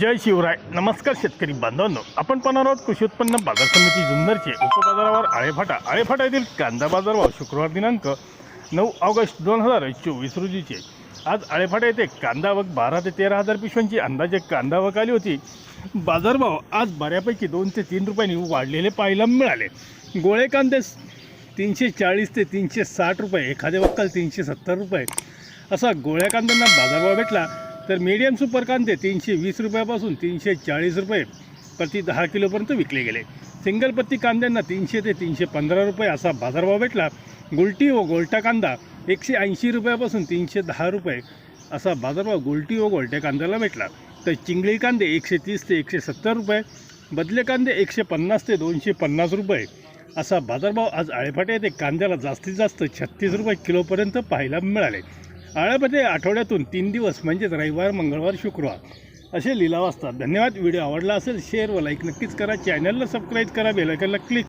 जय शिवराय. नमस्कार शेतकरी बांधवांनो. आपण पाहणार आहोत कृषी उत्पन्न बाजार समिती जुन्नरचे उपबाजारावर आळेफाटा. आळेफाटा येथील कांदा बाजारभाव शुक्रवार दिनांक नऊ ऑगस्ट दोन हजार चोवीस रोजीचे. आज आळेफाटा येथे कांदा आवक बारा ते तेरा हजार पिशव्यांची अंदाजे कांदा आवक आली होती. बाजारभाव आज बऱ्यापैकी दोन ते तीन रुपयांनी वाढलेले पाहायला मिळाले. गोळे कांदे तीनशे चाळीस ते तीनशे साठ रुपये एखाद्या वक्कल तीनशे सत्तर रुपये असा गोळ्या कांद्यांना बाजारभाव भेटला. तर मीडियम सुपर कांदे तीनशे वीस रुपयापासून तीनशे चाळीस रुपये प्रति दहा किलोपर्यंत विकले गेले. सिंगल पत्ती कांद्यांना तीनशे ते तीनशे पंधरा रुपये असा बाजारभाव भेटला. गुलटी व गोलटा कांदा एकशे ऐंशी रुपयापासून तीनशे दहा रुपये असा बाजारभाव गुलटी व गोलट्या कांद्याला भेटला. तर चिंगळी कांदे एकशे तीस ते एकशे सत्तर रुपये बदले कांदे एकशे पन्नास ते दोनशे पन्नास रुपये असा बाजारभाव आज आळेफाटे येथे कांद्याला जास्तीत जास्त छत्तीस रुपये किलोपर्यंत पाहायला मिळाले. आळ्यामध्ये आठवड्यातून तीन दिवस म्हणजेच रविवार मंगळवार शुक्रवार असे लिलाव असतात. धन्यवाद. व्हिडिओ आवडला असेल शेअर व लाईक नक्कीच करा. चॅनलला सबस्क्राईब करा. बेलायकनला क्लिक